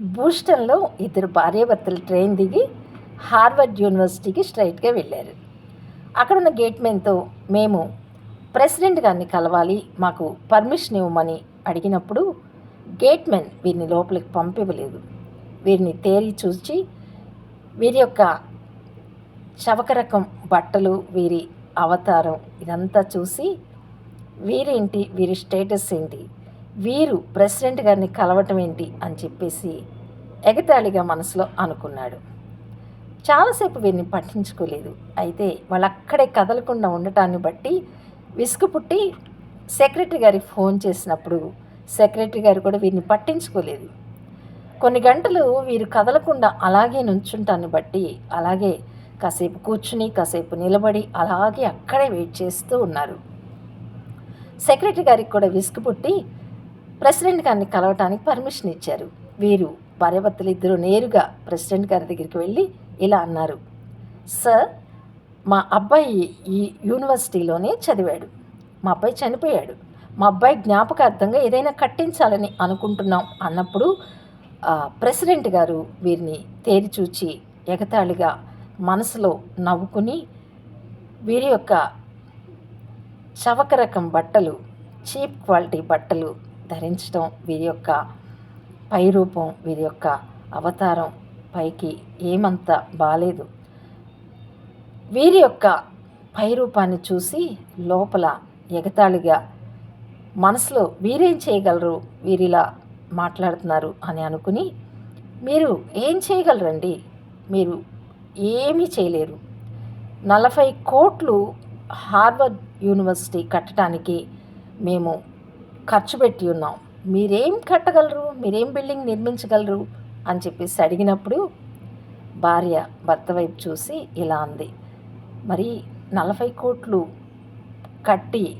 బూస్టన్లో ఇద్దరు భార్యాభర్తలు ట్రైన్ దిగి హార్వర్డ్ యూనివర్సిటీకి స్ట్రైట్గా వెళ్ళారు. అక్కడున్న గేట్మెన్తో మేము ప్రెసిడెంట్ గారిని కలవాలి మాకు పర్మిషన్ ఇవ్వమని అడిగినప్పుడు గేట్మెన్ వీరిని లోపలికి పంపివ్వలేదు. వీరిని తేరి చూచి వీరి యొక్క శవకరకం బట్టలు వీరి అవతారం ఇదంతా చూసి వీరేంటి వీరి స్టేటస్ ఏంటి? వీరు ప్రెసిడెంట్ గారిని కలవటం ఏంటి అని చెప్పేసి ఎగతాళిగా మనసులో అనుకున్నాడు. చాలాసేపు వీరిని పట్టించుకోలేదు. అయితే వాళ్ళు అక్కడే కదలకుండా ఉండటాన్ని బట్టి విసుగు పుట్టి సెక్రటరీ గారికి ఫోన్ చేసినప్పుడు సెక్రటరీ గారు కూడా వీరిని పట్టించుకోలేదు. కొన్ని గంటలు వీరు కదలకుండా అలాగే నుంచుంటాన్ని బట్టి అలాగే కాసేపు కూర్చుని కాసేపు నిలబడి అలాగే అక్కడే వెయిట్ చేస్తూ ఉన్నారు. సెక్రటరీ గారికి కూడా విసుగు పుట్టి ప్రెసిడెంట్ గారిని కలవటానికి పర్మిషన్ ఇచ్చారు. వీరు భార్యాభర్తలు ఇద్దరు నేరుగా ప్రెసిడెంట్ గారి దగ్గరికి వెళ్ళి ఇలా అన్నారు. సార్ మా అబ్బాయి ఈ యూనివర్సిటీలోనే చదివాడు. మా అబ్బాయి చనిపోయాడు. మా అబ్బాయి జ్ఞాపకార్థంగా ఏదైనా కట్టించాలని అనుకుంటున్నాం అన్నప్పుడు ప్రెసిడెంట్ గారు వీరిని తేరిచూచి ఎగతాళిగా మనసులో నవ్వుకుని వీరి యొక్క చవక రకం బట్టలు చీప్ క్వాలిటీ బట్టలు ధరించడం వీరి యొక్క పై రూపం వీరి యొక్క అవతారం పైకి ఏమంత బాలేదు. వీరి యొక్క పై రూపాన్ని చూసి లోపల ఎగతాళిగా మనసులో వీరేం చేయగలరు వీరిలా మాట్లాడుతున్నారు అని అనుకుని మీరు ఏం చేయగలరండి? మీరు ఏమీ చేయలేరు. నలభై కోట్లు హార్వర్డ్ యూనివర్సిటీ కట్టడానికి మేము ఖర్చు పెట్టి ఉన్నాం. మీరేం కట్టగలరు? మీరేం బిల్డింగ్ నిర్మించగలరు? అని చెప్పేసి అడిగినప్పుడు భార్య భర్త వైపు చూసి ఇలా అంది. మరి నలభై కోట్లు కట్టి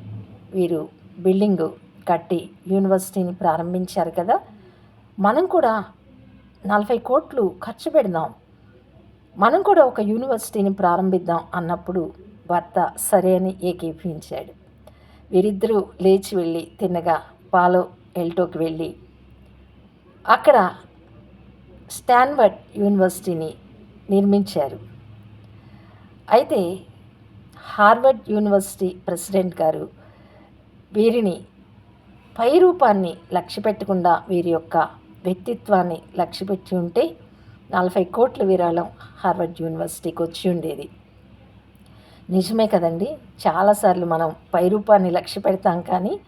వీరు బిల్డింగు కట్టి యూనివర్సిటీని ప్రారంభించారు కదా. మనం కూడా నలభై కోట్లు ఖర్చు పెడదాం. మనం కూడా ఒక యూనివర్సిటీని ప్రారంభిద్దాం అన్నప్పుడు భర్త సరే అని ఏకీపించాడు వీరిద్దరూ లేచి వెళ్ళి తిన్నగా పాలో ఎల్టోకి వెళ్ళి. అక్కడ స్టాన్వర్డ్ యూనివర్సిటీని నిర్మించారు. అయితే హార్వర్డ్ యూనివర్సిటీ ప్రెసిడెంట్ గారు వీరిని పై రూపాన్ని లక్ష్యపెట్టకుండా వీరి యొక్క వ్యక్తిత్వాన్ని లక్ష్యపెట్టి ఉంటే నలభై కోట్ల విరాళం హార్వర్డ్ యూనివర్సిటీకి వచ్చి ఉండేది. నిజమే కదండి. చాలాసార్లు మనం పై రూపాన్ని లక్ష్య పెడతాం కానీ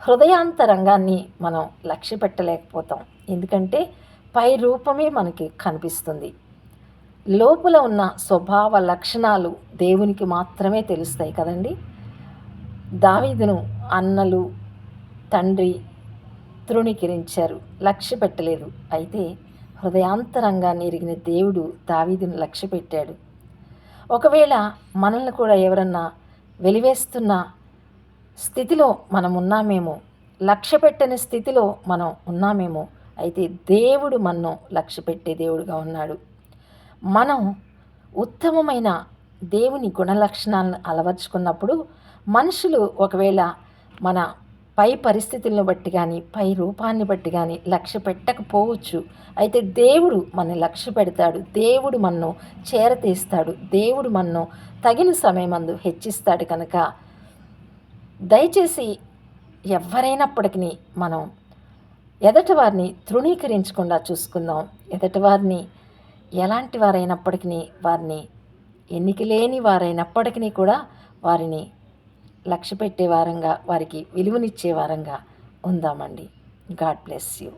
హృదయాంతరంగాన్ని మనం లక్ష్య పెట్టలేకపోతాం. ఎందుకంటే పై రూపమే మనకి కనిపిస్తుంది. లోపల ఉన్న స్వభావ లక్షణాలు దేవునికి మాత్రమే తెలుస్తాయి కదండి. దావీదును అన్నలు తండ్రి తృణీకరించారు. లక్ష్య పెట్టలేదు. అయితే హృదయాంతరంగాన్ని ఎరిగిన దేవుడు దావీదును లక్ష్య పెట్టాడు. ఒకవేళ మనల్ని కూడా ఎవరన్నా వెలివేస్తున్న స్థితిలో మనం ఉన్నామేమో లక్ష్య పెట్టని స్థితిలో మనం ఉన్నామేమో అయితే దేవుడు మనం లక్ష్య పెట్టే దేవుడుగా ఉన్నాడు. మనం ఉత్తమమైన దేవుని గుణలక్షణాలను అలవర్చుకున్నప్పుడు మనుషులు ఒకవేళ మన పై పరిస్థితులను బట్టి కానీ పై రూపాన్ని బట్టి కానీ లక్ష్య పెట్టకపోవచ్చు. అయితే దేవుడు మన లక్ష్య పెడతాడు. దేవుడు మన్ను చేరతీస్తాడు. దేవుడు మన్ను తగిన సమయమందు హెచ్చిస్తాడు కనుక దయచేసి ఎవరైనప్పటికీ మనం ఎదటి వారిని తృణీకరించకుండా చూసుకుందాం. ఎదటి వారిని ఎలాంటి వారైనప్పటికీ వారిని ఎన్నిక లేని వారైనప్పటికీ కూడా వారిని లక్ష్య పెట్టే వారంగా వారికి విలువనిచ్చే వారంగా ఉందామండి. God bless you.